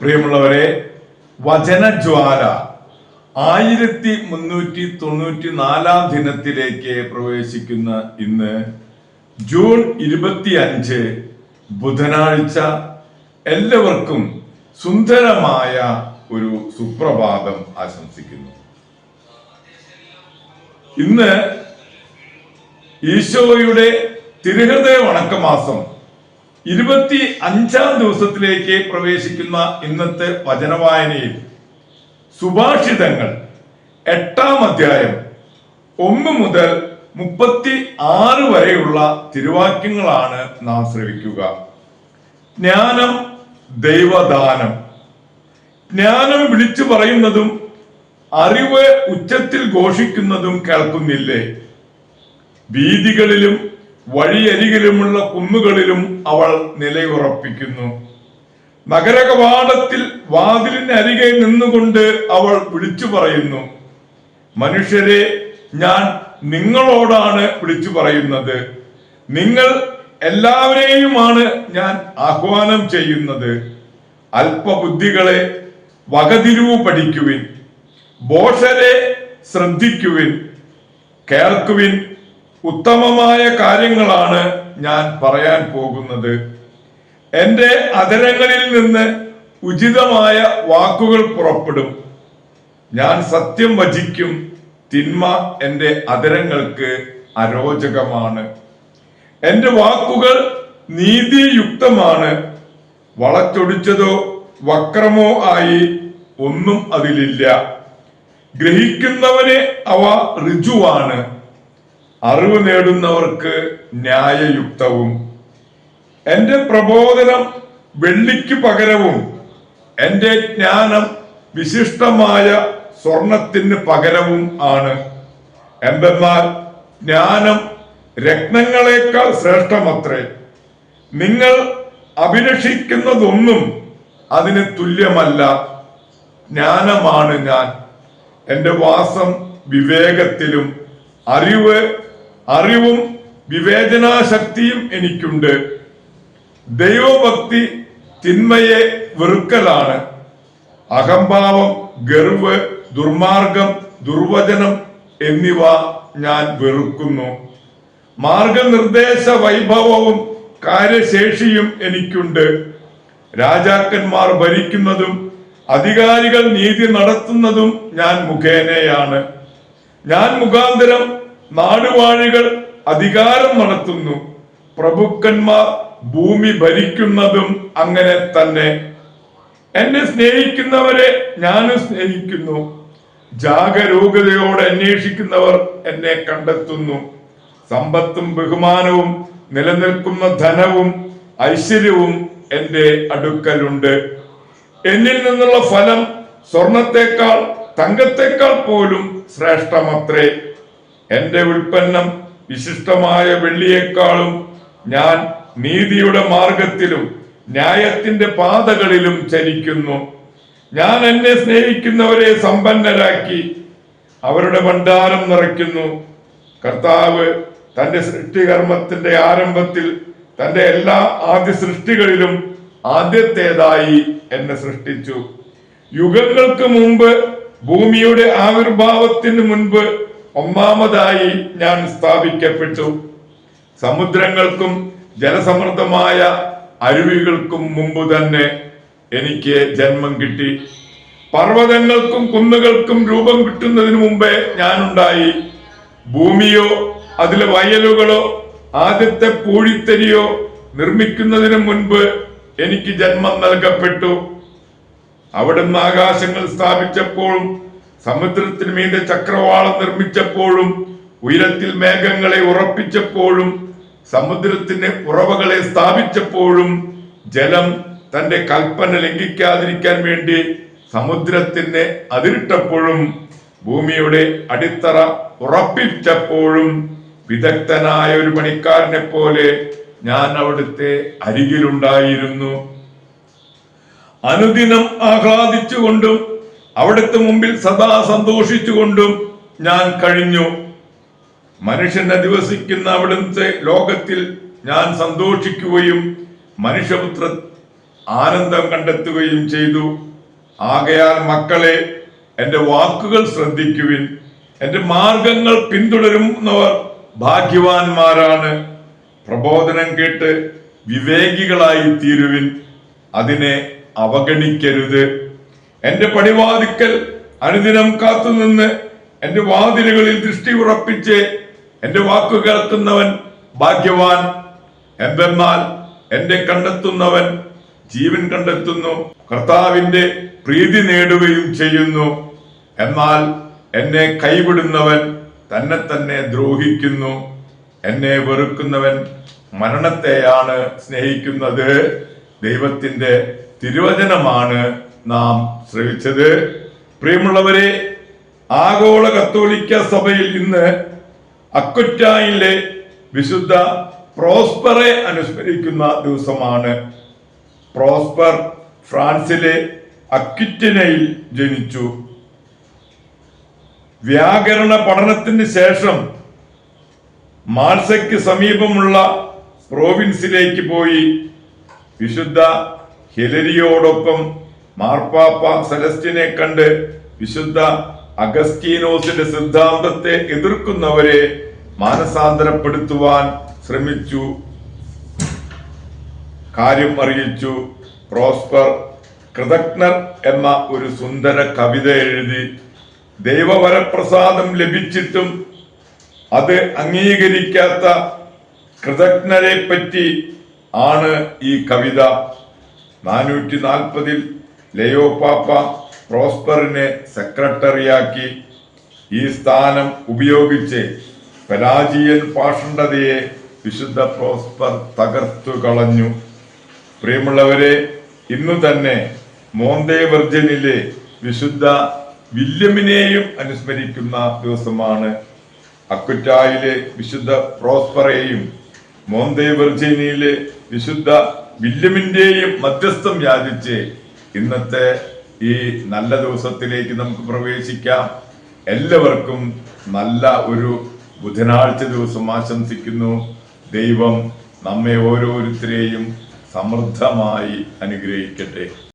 പ്രിയമുള്ളവരെ വചനജ്വാല ആയിരത്തി മുന്നൂറ്റി തൊണ്ണൂറ്റി നാലാം ദിനത്തിലേക്ക് പ്രവേശിക്കുന്ന ഇന്ന് ജൂൺ ഇരുപത്തി അഞ്ച് ബുധനാഴ്ച എല്ലാവർക്കും സുന്ദരമായ ഒരു സുപ്രഭാതം ആശംസിക്കുന്നു. ഇന്ന് ഈശോയുടെ തിരുഹൃദയ വണക്കമാസം ഇരുപത്തി അഞ്ചാം ദിവസത്തിലേക്ക് പ്രവേശിക്കുന്ന ഇന്നത്തെ വചനവായനയിൽ സുഭാഷിതങ്ങൾ എട്ടാം അധ്യായം ഒന്ന് മുതൽ മുപ്പത്തി ആറ് വരെയുള്ള തിരുവാക്യങ്ങളാണ് നാം ശ്രവിക്കുക. ജ്ഞാനം ദൈവദാനം. ജ്ഞാനം വിളിച്ചു പറയുന്നതും അറിവ് ഉച്ചത്തിൽ ഘോഷിക്കുന്നതും കേൾക്കുന്നില്ലേ? വീതികളിലും വഴിയരികിലുമുള്ള കുന്നുകളിലും അവൾ നിലയുറപ്പിക്കുന്നു. നഗരകവാടത്തിൽ വാതിലിന് അരികെ നിന്നുകൊണ്ട് അവൾ വിളിച്ചു പറയുന്നു മനുഷ്യരെ ഞാൻ നിങ്ങളോടാണ് വിളിച്ചു പറയുന്നത്. നിങ്ങൾ എല്ലാവരെയുമാണ് ഞാൻ ആഹ്വാനം ചെയ്യുന്നത്. അല്പബുദ്ധികളെ വകതിരിവ് പഠിക്കുവിൻ ബോഷരെ ശ്രദ്ധിക്കുവിൻ കേൾക്കുവിൻ ഉത്തമമായ കാര്യങ്ങളാണ് ഞാൻ പറയാൻ പോകുന്നത്. എന്റെ അതരങ്ങളിൽ നിന്ന് ഉചിതമായ വാക്കുകൾ പുറപ്പെടും. ഞാൻ സത്യം വചിക്കും. തിന്മ എന്റെ അതരങ്ങൾക്ക് അരോചകമാണ്. എന്റെ വാക്കുകൾ നീതിയുക്തമാണ്. വളച്ചൊടിച്ചതോ വക്രമോ ആയി ഒന്നും അതിലില്ല. ഗ്രഹിക്കുന്നവനെ അവ ഋജുവാണ്. അറിവ് നേടുന്നവർക്ക് ന്യായയുക്തവും എന്റെ പ്രബോധനം വെള്ളിക്ക് പകരവും എന്റെ ജ്ഞാനം വിശിഷ്ടമായ സ്വർണത്തിന് പകരവും ആണ്. എന്തെന്നാൽ ജ്ഞാനം രത്നങ്ങളെക്കാൾ ശ്രേഷ്ഠമത്രേ. നിങ്ങൾ അഭിലഷിക്കുന്നതൊന്നും അതിന് തുല്യമല്ല. ജ്ഞാനമാണ് ഞാൻ. എന്റെ വാസം വിവേകത്തിലും അറിവ് അറിവും വിവേചനാശക്തിയും എനിക്കുണ്ട്. ദൈവഭക്തി തിന്മയെ വെറുക്കലാണ്. അഹംഭാവം ഗർവ് ദുർമാർഗം ദുർവചനം എന്നിവ ഞാൻ വെറുക്കുന്നു. മാർഗനിർദ്ദേശ വൈഭവവും കാര്യശേഷിയും എനിക്കുണ്ട്. രാജാക്കന്മാർ ഭരിക്കുന്നതും അധികാരികൾ നീതി നടത്തുന്നതും ഞാൻ മുഖേനയാണ്. ഞാൻ മുഖാന്തരം നാടുവാഴികൾ അധികാരം നടത്തുന്നു. പ്രഭുക്കന്മാർ ഭൂമി ഭരിക്കുന്നതും അങ്ങനെ തന്നെ. എന്നെ സ്നേഹിക്കുന്നവരെ ഞാൻ സ്നേഹിക്കുന്നു. ജാഗരൂകതയോടെ അന്വേഷിക്കുന്നവർ എന്നെ കണ്ടെത്തുന്നു. സമ്പത്തും ബഹുമാനവും നിലനിൽക്കുന്ന ധനവും ഐശ്വര്യവും എന്റെ അടുക്കലുണ്ട്. എന്നിൽ നിന്നുള്ള ഫലം സ്വർണത്തെക്കാൾ തങ്കത്തെക്കാൾ പോലും ശ്രേഷ്ഠമത്രേ. എന്റെ ഉൽപ്പന്നം വിശിഷ്ടമായ വെള്ളിയേക്കാളും ഞാൻ നീതിയുടെ മാർഗത്തിലും ന്യായത്തിന്റെ പാതകളിലും ചലിക്കുന്നു. ഞാൻ എന്നെ സ്നേഹിക്കുന്നവരെ സമ്പന്നരാക്കി അവരുടെ ഭണ്ഡാരം നിറയ്ക്കുന്നു. കർത്താവ് തന്റെ സൃഷ്ടികർമ്മത്തിന്റെ ആരംഭത്തിൽ തന്റെ എല്ലാ ആദ്യ സൃഷ്ടികളിലും ആദ്യത്തേതായി എന്നെ സൃഷ്ടിച്ചു. യുഗങ്ങൾക്ക് മുമ്പ് ഭൂമിയുടെ ആവിർഭാവത്തിന് മുൻപ് ഒന്നാമതായി ഞാൻ സ്ഥാപിക്കപ്പെട്ടു. സമുദ്രങ്ങൾക്കും ജലസമൃദ്ധമായ അരുവികൾക്കും മുമ്പ് തന്നെ എനിക്ക് ജന്മം കിട്ടി. പർവതങ്ങൾക്കും കുന്നുകൾക്കും രൂപം കിട്ടുന്നതിന് മുമ്പേ ഞാനുണ്ടായി. ഭൂമിയോ അതിലെ വയലുകളോ ആദ്യത്തെ പൂഴിത്തരിയോ നിർമ്മിക്കുന്നതിന് മുൻപ് എനിക്ക് ജന്മം നൽകപ്പെട്ടു. അവിടുന്ന് ആകാശങ്ങൾ സ്ഥാപിച്ചപ്പോഴും സമുദ്രത്തിന് മീതെ ചക്രവാളം നിർമ്മിച്ചപ്പോഴും ഉയരത്തിൽ മേഘങ്ങളെ ഉറപ്പിച്ചപ്പോഴും സമുദ്രത്തിന് ഉറവകളെ സ്ഥാപിച്ചപ്പോഴും ജലം തന്റെ കൽപ്പന ലംഘിക്കാതിരിക്കാൻ വേണ്ടി സമുദ്രത്തിന് അതിരിട്ടപ്പോഴും ഭൂമിയുടെ അടിത്തറ ഉറപ്പിച്ചപ്പോഴും വിദഗ്ധനായ ഒരു പണിക്കാരനെ പോലെ ഞാൻ അവിടുത്തെ അരികിലുണ്ടായിരുന്നു. അനുദിനം ആഹ്ലാദിച്ചുകൊണ്ടും അവിടുത്തെ മുമ്പിൽ സദാ സന്തോഷിച്ചുകൊണ്ടും ഞാൻ കഴിഞ്ഞു. മനുഷ്യൻ അധിവസിക്കുന്ന അവിടുത്തെ ലോകത്തിൽ ഞാൻ സന്തോഷിക്കുകയും മനുഷ്യപുത്ര ആനന്ദം കണ്ടെത്തുകയും ചെയ്തു. ആകയാൽ മക്കളെ എന്റെ വാക്കുകൾ ശ്രദ്ധിക്കുവിൻ. എന്റെ മാർഗങ്ങൾ പിന്തുടരുന്നവർ ഭാഗ്യവാന്മാരാണ്. പ്രബോധനം കേട്ട് വിവേകികളായി തീരുവിൻ അതിനെ അവഗണിക്കരുത്. എന്റെ പടിവാതിക്കൽ അനുദിനം കാത്തുനിന്ന് എന്റെ വാതിലുകളിൽ ദൃഷ്ടി ഉറപ്പിച്ച് എന്റെ വാക്കു കേൾക്കുന്നവൻ ഭാഗ്യവാൻ. എന്തെന്നാൽ എന്റെ കണ്ടെത്തുന്നവൻ ജീവൻ കണ്ടെത്തുന്നു. കർത്താവിന്റെ പ്രീതി നേടുകയും ചെയ്യുന്നു. എന്നാൽ എന്നെ കൈവിടുന്നവൻ തന്നെ തന്നെ ദ്രോഹിക്കുന്നു. എന്നെ വെറുക്കുന്നവൻ മരണത്തെയാണ് സ്നേഹിക്കുന്നത്. ദൈവത്തിന്റെ തിരുവചനമാണ് നാം ശ്രവിച്ചത്. പ്രിയമുള്ളവരെ ആഗോള കത്തോലിക്ക സഭയിൽ ഇന്ന് അക്കുറ്റായിലെ വിശുദ്ധ പ്രോസ്പറെ അനുസ്മരിക്കുന്ന ദിവസമാണ്. പ്രോസ്പർ ഫ്രാൻസിലെ അക്വിറ്റിനയിൽ ജനിച്ചു. വ്യാകരണ പഠനത്തിന് ശേഷം മാൾസയ്ക്ക് സമീപമുള്ള പ്രോവിൻസിലേക്ക് പോയി വിശുദ്ധ ഹിലരിയോടൊപ്പം മാർപ്പാപ്പ സെലസ്റ്റിനെ കണ്ട് വിശുദ്ധ അഗസ്റ്റീനോസിന്റെ സിദ്ധാന്തത്തെ എതിർക്കുന്നവരെ മാനസാന്തരപ്പെടുത്തുവാൻ ശ്രമിച്ചു. കാര്യം അറിയിച്ചു. പ്രോസ്പർ കൃതജ്ഞർ എന്ന ഒരു സുന്ദര കവിത എഴുതി ദൈവവരപ്രസാദം ലഭിച്ചിട്ടും അത് അംഗീകരിക്കാത്ത കൃതജ്ഞരെ പറ്റി ആണ് ഈ കവിത. നാനൂറ്റി നാൽപ്പതിൽ ലയോ പാപ്പ പ്രോസ്പറിനെ സെക്രട്ടറിയാക്കി ഈ സ്ഥാനം ഉപയോഗിച്ച് പരാജീയൻ പാഷണ്ഡതയെ വിശുദ്ധ പ്രോസ്പർ തകർത്തു കളഞ്ഞു. പ്രിയമുള്ളവരെ ഇന്നു തന്നെ മോന്തേ വെർജനിലെ വിശുദ്ധ വില്യമിനെയും അനുസ്മരിക്കുന്ന ദിവസമാണ്. അക്കുറ്റായിലെ വിശുദ്ധ പ്രോസ്പറേയും മോന്തേ വെർജനിയിലെ വിശുദ്ധ വില്യമിന്റെയും മധ്യസ്ഥം യാചിച്ച് ഇന്നത്തെ ഈ നല്ല ദിവസത്തിലേക്ക് നമുക്ക് പ്രവേശിക്കാം. എല്ലാവർക്കും നല്ല ഒരു ബുധനാഴ്ച ദിവസം ആശംസിക്കുന്നു. ദൈവം നമ്മെ ഓരോരുത്തരെയും സമൃദ്ധമായി അനുഗ്രഹിക്കട്ടെ.